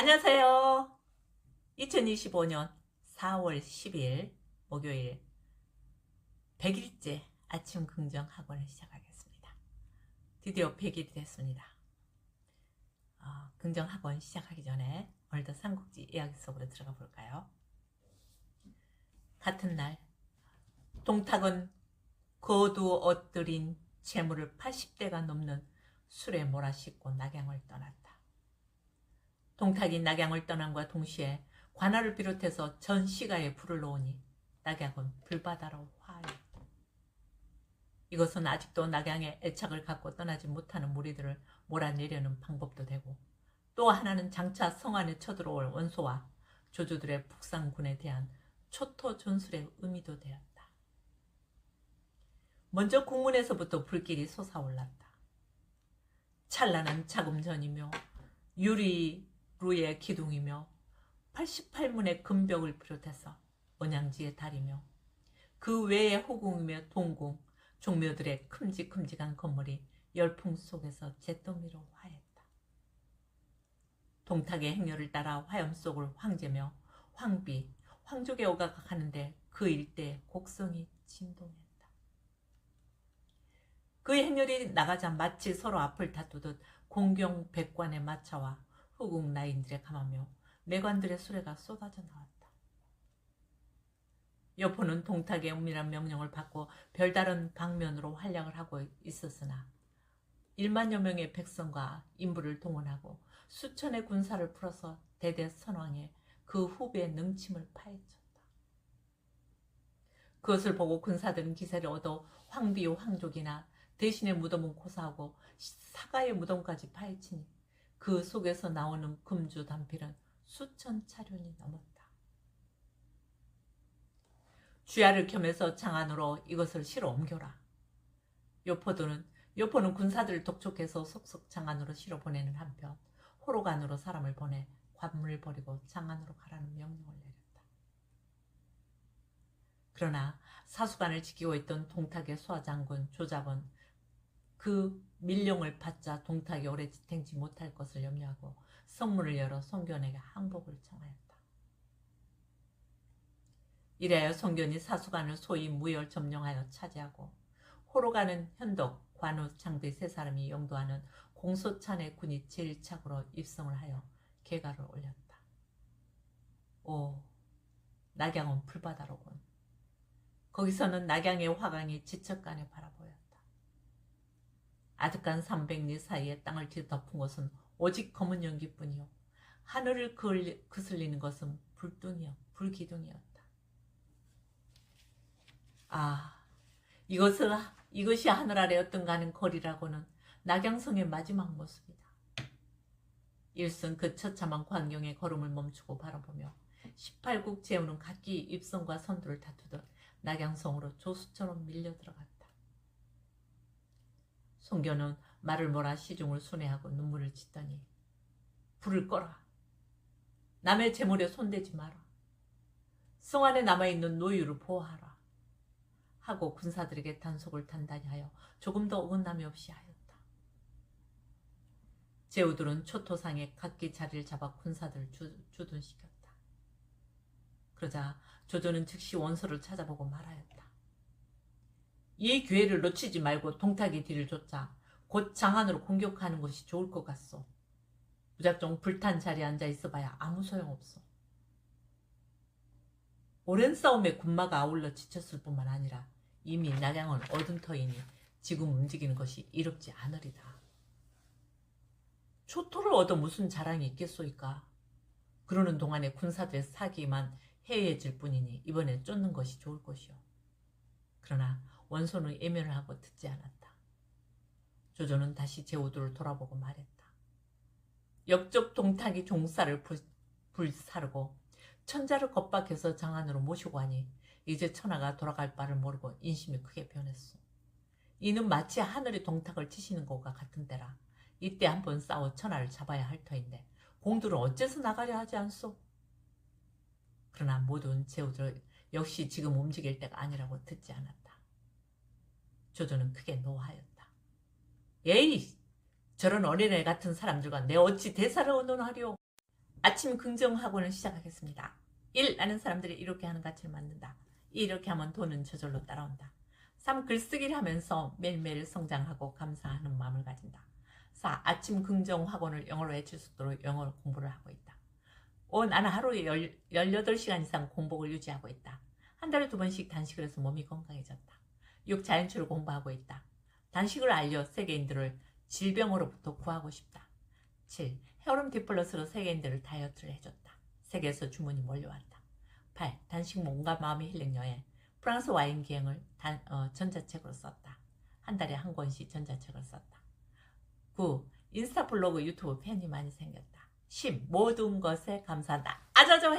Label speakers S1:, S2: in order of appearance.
S1: 안녕하세요. 2025년 4월 10일 목요일 100일째 아침 긍정 학원을 시작하겠습니다. 드디어 100일이 됐습니다. 어, 긍정 학원 시작하기 전에 오늘도 삼국지 이야기 속으로 들어가 볼까요? 같은 날 동탁은 거두 엇들인 재물을 80대가 넘는 술에 몰아씻고 낙양을 떠났다. 동탁이 낙양을 떠남과 동시에 관아를 비롯해서 전 시가에 불을 놓으니 낙양은 불바다로 화하였다. 이것은 아직도 낙양에 애착을 갖고 떠나지 못하는 무리들을 몰아내려는 방법도 되고 또 하나는 장차 성안에 쳐들어올 원소와 조조들의 북상군에 대한 초토 전술의 의미도 되었다. 먼저 국문에서부터 불길이 솟아올랐다. 찬란한 자금전이며 유리 루의 기둥이며 88문의 금벽을 비롯해서 언양지의 달이며 그 외의 호궁이며 동궁, 종묘들의 큼직큼직한 건물이 열풍 속에서 잿더미로 화했다. 동탁의 행렬을 따라 화염 속을 황제며 황비, 황족의 오가가하는데 그 일대에 곡성이 진동했다. 그 행렬이 나가자 마치 서로 앞을 다투듯 공경 백관의 마차와 후궁 라인들의 감하며 매관들의 수레가 쏟아져 나왔다. 여포는 동탁의 은밀한 명령을 받고 별다른 방면으로 활약을 하고 있었으나 1만여 명의 백성과 인부를 동원하고 수천의 군사를 풀어서 대대 선왕의 그 후배의 능침을 파헤쳤다. 그것을 보고 군사들은 기세를 얻어 황비 황족이나 대신의 무덤은 고사하고 사가의 무덤까지 파헤치니 그 속에서 나오는 금주 단필은 수천 차륜이 넘었다. 주야를 겸해서 장안으로 이것을 실어 옮겨라. 요포도는 요포는 군사들을 독촉해서 속속 장안으로 실어 보내는 한편 호로간으로 사람을 보내 관문을 버리고 장안으로 가라는 명령을 내렸다. 그러나 사수관을 지키고 있던 동탁의 수하장군 조잡은 그 밀령을 받자 동탁이 오래 지탱지 못할 것을 염려하고 성문을 열어 성견에게 항복을 청하였다. 이래야 성견이 사수관을 소위 무열 점령하여 차지하고 호로가는 현덕, 관우, 장비 세 사람이 영도하는 공소찬의 군이 제1착으로 입성을 하여 개가를 올렸다. 오, 낙양은 풀바다로군. 거기서는 낙양의 화강이 지척간에 바라보였다. 아득한 300리 사이에 땅을 뒤덮은 것은 오직 검은 연기뿐이요. 하늘을 그슬리는 것은 불뚱이요, 불기둥이었다. 아, 이것은, 이것이 하늘 아래 어떤가 하는 거리라고는 낙양성의 마지막 모습이다. 일승 그 처참한 광경의 걸음을 멈추고 바라보며 18국 재우는 각기 입성과 선두를 다투듯 낙양성으로 조수처럼 밀려 들어갔다. 송교는 말을 몰아 시중을 순회하고 눈물을 짓더니 불을 꺼라. 남의 재물에 손대지 마라. 성 안에 남아있는 노유를 보호하라. 하고 군사들에게 단속을 단단히 하여 조금 더 어긋남이 없이 하였다. 제우들은 초토상에 각기 자리를 잡아 군사들을 주, 주둔시켰다. 그러자 조조는 즉시 원소를 찾아보고 말하였다. 이 기회를 놓치지 말고 동탁의 뒤를 쫓아 곧 장안으로 공격하는 것이 좋을 것 같소. 무작정 불탄 자리에 앉아 있어봐야 아무 소용없어. 오랜 싸움에 군마가 아울러 지쳤을 뿐만 아니라 이미 낙양은 얻은 터이니 지금 움직이는 것이 이롭지 않으리다. 초토를 얻어 무슨 자랑이 있겠소이까? 그러는 동안에 군사들의 사기만 해해질 뿐이니 이번에 쫓는 것이 좋을 것이오. 그러나 원소는 예면을 하고 듣지 않았다. 조조는 다시 제우도를 돌아보고 말했다. 역적 동탁이 종사를 불, 불사르고 천자를 겁박해서 장안으로 모시고 하니 이제 천하가 돌아갈 바를 모르고 인심이 크게 변했소. 이는 마치 하늘이 동탁을 치시는 것과 같은 때라 이때 한 번 싸워 천하를 잡아야 할 터인데 공들은 어째서 나가려 하지 않소? 그러나 모든 제우들 역시 지금 움직일 때가 아니라고 듣지 않았다. 조조는 크게 노하였다. 에이! 저런 어린애 같은 사람들과 내 어찌 대사를 언론하리오? 아침 긍정 학원을 시작하겠습니다. 1. 나는 사람들이 이렇게 하는 가치를 만든다. 2. 이렇게 하면 돈은 저절로 따라온다. 3. 글쓰기를 하면서 매일매일 성장하고 감사하는 마음을 가진다. 4. 아침 긍정 학원을 영어로 외칠 수 있도록 영어 공부를 하고 있다. 5. 나는 하루에 18시간 이상 공복을 유지하고 있다. 한 달에 두 번씩 단식을 해서 몸이 건강해졌다. 6. 자연치를 공부하고 있다. 단식을 알려 세계인들을 질병으로부터 구하고 싶다. 7. 헤어룸 디플러스로 세계인들을 다이어트를 해줬다. 세계에서 주문이 몰려왔다. 8. 단식 몸과 마음의 힐링 여행. 프랑스 와인 기행을 단, 어, 전자책으로 썼다. 한 달에 한 권씩 전자책을 썼다. 9. 인스타 블로그 유튜브 팬이 많이 생겼다. 10. 모든 것에 감사한다. 화이팅!